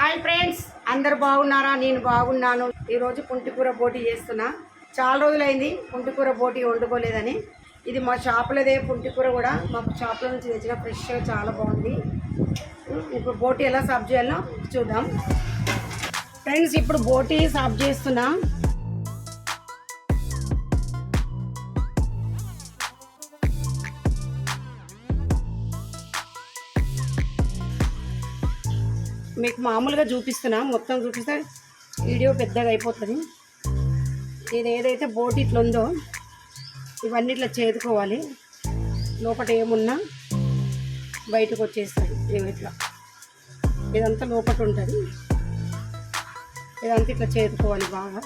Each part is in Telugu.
హాయ్ ఫ్రెండ్స్ అందరు బాగున్నారా? నేను బాగున్నాను. ఈరోజు పుంటికూర పోటీ చేస్తున్నా. చాలా రోజులైంది పుంటికూర పోటీ వండుకోలేదని. ఇది మా షాపులదే పుంటికూర కూడా. మా షాప్లో నుంచి తెచ్చిన ఫ్రెష్గా చాలా బాగుంది. ఇప్పుడు బోటీ ఎలా సాఫ్ చేయాలో చూద్దాం. ఫ్రెండ్స్ ఇప్పుడు బోటి సాఫ్ చేస్తున్నా. మీకు మామూలుగా చూపిస్తున్నా. మొత్తం చూపిస్తే వీడియో పెద్దగా అయిపోతుంది. ఇది ఏదైతే బోట్ ఇట్లా ఉందో ఇవన్నీ ఇట్లా చేదుకోవాలి. లోపల ఏమున్నా బయటకు వచ్చేస్తాయి ఇవి ఇట్లా. ఇదంతా లోపల ఉంటుంది. ఇదంతా ఇట్లా చేదుకోవాలి బాగా.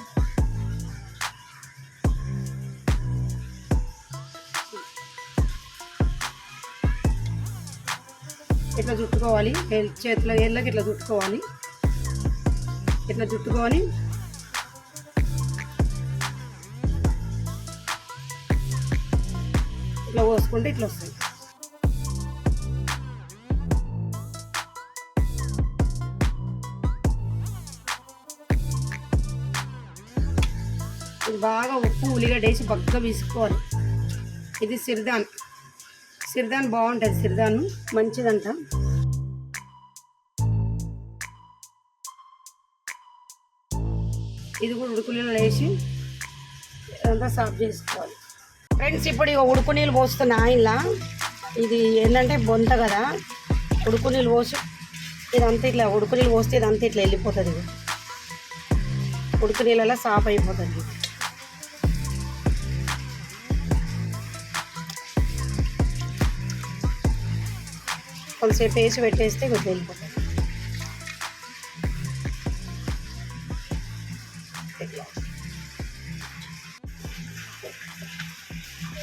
ఇట్లా చుట్టుకోవాలి? చేతిలో ఏళ్ళకి ఇట్లా చుట్టుకోవాలి? ఇట్లా చుట్టుకొని ఇట్లా పోసుకుంటే ఇట్లా వస్తుంది ఇది బాగా ఉప్పు ఉల్లిగడ్డ వేసి బగ్గ వీసుకోవాలి ఇది సిరిదాన్ సిరిదాన్ బాగుంటుంది సిరిదాను మంచిదంట. ఇది కూడా ఉడుకు నీళ్ళు వేసి ఇదంతా సాఫ్ చేసుకోవాలి. ఫ్రెండ్స్ ఇప్పుడు ఇక ఉడుకు నీళ్ళు పోస్తున్నా ఇలా ఇది ఏంటంటే బొంత కదా. ఉడుకు నీళ్ళు పోసి ఇదంతా ఇట్లా ఉడుకు నీళ్ళు పోస్తే ఇదంతా ఇట్లా వెళ్ళిపోతుంది ఉడుకు నీళ్ళలో సాఫ్ అయిపోతుంది. కొంతసేపు వేసి పెట్టేస్తే కొద్దిగా వెళ్ళిపోతుంది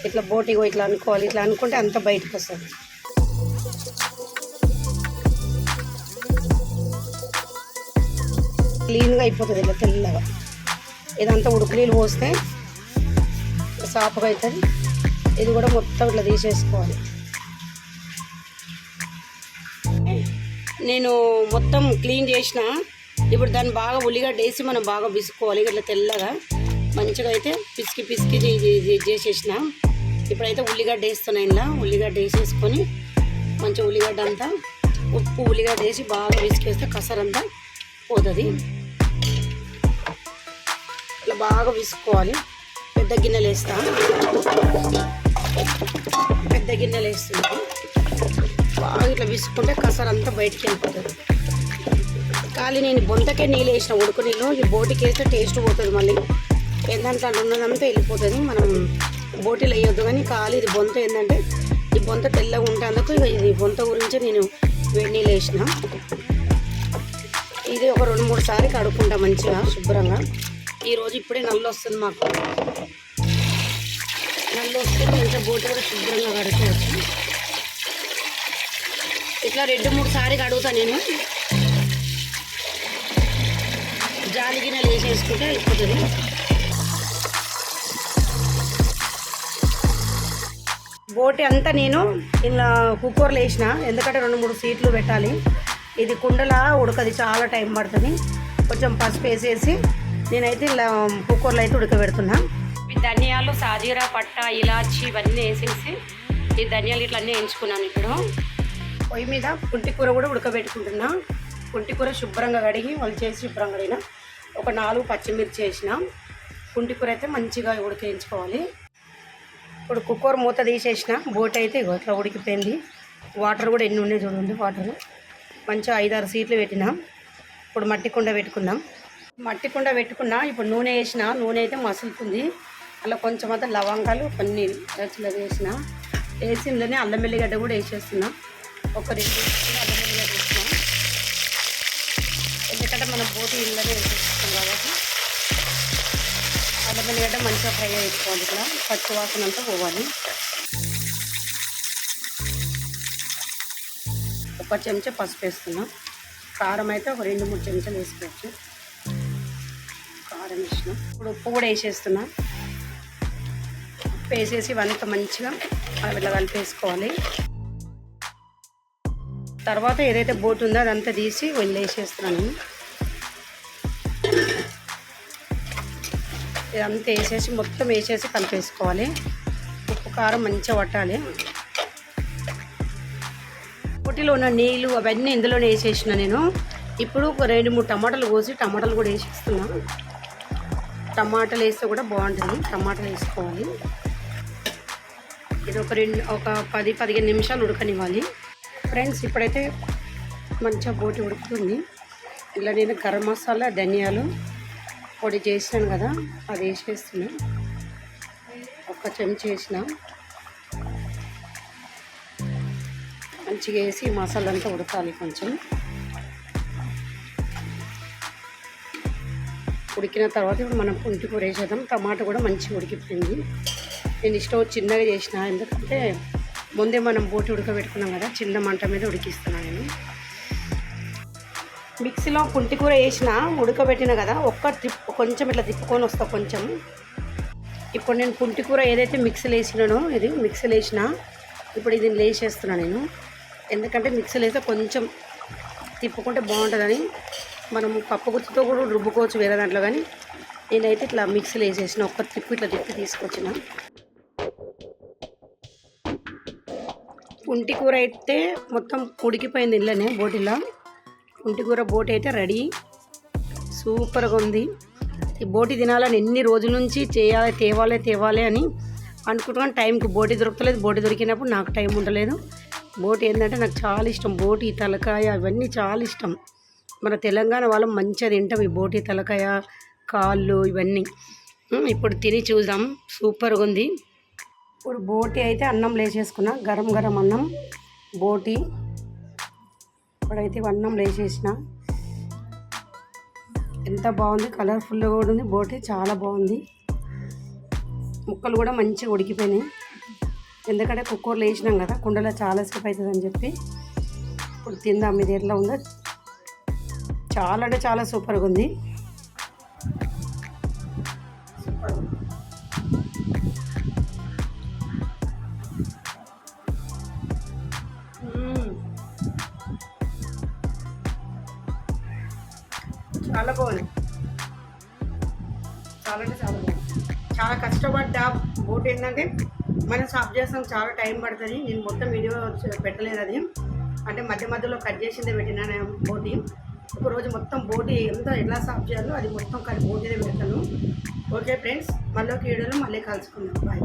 ఇట్లా బోటిగో ఇట్లా అనుకోవాలి ఇట్లా అనుకుంటే అంత బయటకు వస్తుంది. క్లీన్గా అయిపోతుంది ఇట్లా తెల్లగా. ఇదంతా ఉడుకు నీళ్ళు పోస్తే సాఫ్గా అవుతుంది. ఇది కూడా మొత్తం ఇట్లా తీసేసుకోవాలి. నేను మొత్తం క్లీన్ చేసిన. ఇప్పుడు దాన్ని బాగా ఉల్లిగడ్డ వేసి మనం బాగా పిసుకోవాలి. ఇట్లా తెల్లగా మంచిగా అయితే పిసికి పిసికి చేసేసిన. ఇప్పుడైతే ఉల్లిగడ్డ వేస్తున్నా ఇలా ఉల్లిగడ్డ వేసేసుకొని మంచిగా ఉల్లిగడ్డ అంతా ఉప్పు ఉల్లిగడ్డ వేసి బాగా విసికేస్తే కసరంతా పోతుంది. ఇట్లా బాగా విసుకోవాలి పెద్ద గిన్నెలు వేస్తాను పెద్ద గిన్నెలు వేస్తున్నాను. బాగా ఇట్లా విసుకుంటే కసర్ అంతా బయటికి వెళ్ళిపోతుంది. ఖాళీ నేను బొంతకే నీళ్ళు వేసిన ఉడుకు నీళ్ళు. ఈ బోటికి వేస్తే టేస్ట్ పోతుంది మళ్ళీ. ఏంటంటే అట్లా ఉన్నదంతా వెళ్ళిపోతుంది. మనం బోటీలు వేయొద్దు కానీ ఖాళీ ఇది బొంత ఏంటంటే ఈ బొంత తెల్లగా ఉంటే అందుకు ఇది బొంత గురించి నేను వేడి నీళ్ళు వేసిన. ఇది ఒక రెండు మూడు సార్లు కడుక్కుంటా మంచిగా శుభ్రంగా. ఈరోజు ఇప్పుడే నల్లు వస్తుంది మాకు. నల్లు వస్తే మంచిగా బోటి కూడా శుభ్రంగా కడుక్కోవచ్చు. ఇట్లా రెండు మూడు సారి కడుగుతా నేను. జాలి గిన్నెలు వేసేసుకుంటే అయిపోతుంది. బోటి అంతా నేను ఇలా కుక్కర్లో వేసిన. ఎందుకంటే రెండు మూడు సీట్లు పెట్టాలి. ఇది కుండలా ఉడకది చాలా టైం పడుతుంది. కొంచెం పసుపు వేసేసి నేనైతే ఇలా కుక్కర్లో అయితే ఉడకబెడుతున్నా. ఈ ధనియాలు సాజీరా పట్ట ఇలాచి ఇవన్నీ వేసేసి ఈ ధనియాలు ఇట్లా అన్నీ వేయించుకున్నాను ఇప్పుడు. పొయ్యి మీద పుంటి కూర కూడా ఉడకబెట్టుకుంటున్నా. పుంటి కూర శుభ్రంగా కడిగి వాళ్ళు చేసి శుభ్రంగా కడిగిన ఒక నాలుగు పచ్చిమిర్చి వేసిన. పుంటి కూర అయితే మంచిగా ఉడికేయించుకోవాలి ఇప్పుడు కుక్కర్ మూత తీసేసిన. బోట్ అయితే ఇట్లా ఉడికిపోయింది. వాటర్ కూడా ఎన్ని ఉన్నాయి చూడండి వాటర్. మంచిగా ఐదారు సీట్లు పెట్టినాం. ఇప్పుడు మట్టి కుండ పెట్టుకుందాం మట్టి కుండ పెట్టుకున్నా ఇప్పుడు నూనె వేసిన. నూనె అయితే మసులుతుంది. అలా కొంచెం అంతా లవంగాలు కొన్ని వేసిన. వేసిందని అల్లం వెల్లిగడ్డ కూడా వేసేస్తున్నాం. ఒక రెండు స్పూన్లు అల్లం ఎందుకంటే మనం బోటి ఇళ్ళనే వేసేస్తాం కాబట్టి అల్లం వెల్లిగడ్డ మంచిగా ఫ్రై చేసుకోవాలి ఇక్కడ. పచ్చి వాసన అంతా పోవాలి. ఒక చెంచా పసుపు వేస్తున్నాం కారం అయితే ఒక రెండు మూడు చెంచాలు వేసుకోవచ్చు. కారం వేసిన. ఇప్పుడు ఉప్పు కూడా వేసేస్తున్నా. ఉప్పు వేసేసి ఇవంతా మంచిగా అవి ఇట్లా కలిపేసుకోవాలి. తర్వాత ఏదైతే బోట్ ఉందో అదంతా తీసి వదిలేసేస్తాను ఇదంతా వేసేసి మొత్తం వేసేసి కలిపేసుకోవాలి. ఉప్పు కారం మంచిగా పట్టాలి పొట్టిలో ఉన్న నీళ్ళు అవన్నీ ఇందులోనే వేసేసిన నేను. ఇప్పుడు ఒక రెండు మూడు టమాటాలు కోసి టమాటాలు కూడా వేసేస్తున్నా. టమాటాలు వేస్తే కూడా బాగుంటుంది. టమాటాలు వేసుకోవాలి. ఇది ఒక రెండు ఒక పది పదిహేను నిమిషాలు ఉడకనివ్వాలి. ఫ్రెండ్స్ ఇప్పుడైతే మంచిగా బోటి ఉడుకుతుంది. ఇలా నేను గరం మసాలా ధనియాలు పొడి చేసినాను కదా అది వేసేస్తున్నా. ఒక చెంచా వేసిన. మంచిగా వేసి మసాలా అంతా ఉడకాలి కొంచెం. ఉడికిన తర్వాత ఇప్పుడు మనం పుంటి కూర వేసేద్దాం. టమాటా కూడా మంచిగా ఉడికిపోయింది. నేను ఇష్టం చిన్నగా చేసిన ఎందుకంటే ముందే మనం బోటి ఉడకబెట్టుకున్నాం కదా చిన్న మంట మీద ఉడికిస్తున్నాను నేను. మిక్సీలో పుంటి కూర వేసిన ఉడకబెట్టిన కదా ఒక్క ట్రిప్ కొంచెం ఇట్లా తిప్పుకొని వస్తా కొంచెం. ఇప్పుడు నేను పుంటి కూర ఏదైతే మిక్సీలో వేసినానో ఇది మిక్సీలో వేసిన ఇప్పుడు ఇది లేచేస్తున్నాను నేను. ఎందుకంటే మిక్సీలో వేస్తే కొంచెం తిప్పుకుంటే బాగుంటుందని మనం పప్పు గుర్తుతో కూడా రుబ్బుకోవచ్చు వేరే దాంట్లో కానీ. నేనైతే ఇట్లా మిక్సీలో వేసేసిన ఒక్క తిప్పు ఇట్లా తిప్పి తీసుకొచ్చిన. పుంటి కూర అయితే మొత్తం ఉడికిపోయింది ఇళ్ళనే బోటిలో. పుంటి కూర బోటి అయితే రెడీ. సూపర్గా ఉంది. ఈ బోటి తినాలని ఎన్ని రోజుల నుంచి చేయాలి తేవాలి తేవాలి అని అనుకుంటున్నాను. టైంకి బోటి దొరకలేదు. బోటి దొరికినప్పుడు నాకు టైం ఉండలేదు. బోటి ఏంటంటే నాకు చాలా ఇష్టం. బోటి తలకాయ ఇవన్నీ చాలా ఇష్టం. మన తెలంగాణ వాళ్ళం మంచిగా తింటాం ఈ బోటి తలకాయ కాళ్ళు ఇవన్నీ. ఇప్పుడు తిని చూద్దాం. సూపర్గా ఉంది. ఇప్పుడు బోటి అయితే అన్నం లేచేసుకున్నా గరం గరం అన్నం బోటి. ఇప్పుడైతే అన్నం లేచేసిన. ఎంత బాగుంది కలర్ఫుల్గా కూడా ఉంది బోటి చాలా బాగుంది. ముక్కలు కూడా మంచిగా ఉడికిపోయినాయి. ఎందుకంటే కుక్కర్లు వేసినాం కదా కుండలో చాలా సేపు అవుతుంది అని చెప్పి ఇప్పుడు తిందాం ఇది ఎట్లా ఉందో. చాలా అంటే చాలా సూపర్గా ఉంది. చాలా బాగుంది చాలా. అంటే చాలా బాగుంది చాలా కష్టపడ్డా బోట్ ఏంటంటే మనం సాఫ్ చేస్తాం చాలా టైం పడుతుంది. నేను మొత్తం వీడియో పెట్టలేదు అది. అంటే మధ్య మధ్యలో కట్ చేసిందే పెట్టినా నేను బోటి. ఒకరోజు మొత్తం బోటి ఎంత ఎలా సాఫ్ చేయాలో అది మొత్తం కట్ బోటీదే పెడతాను. ఓకే ఫ్రెండ్స్ మళ్ళీ ఒక వీడియోలో మళ్ళీ కలుసుకుందాం. బాయ్.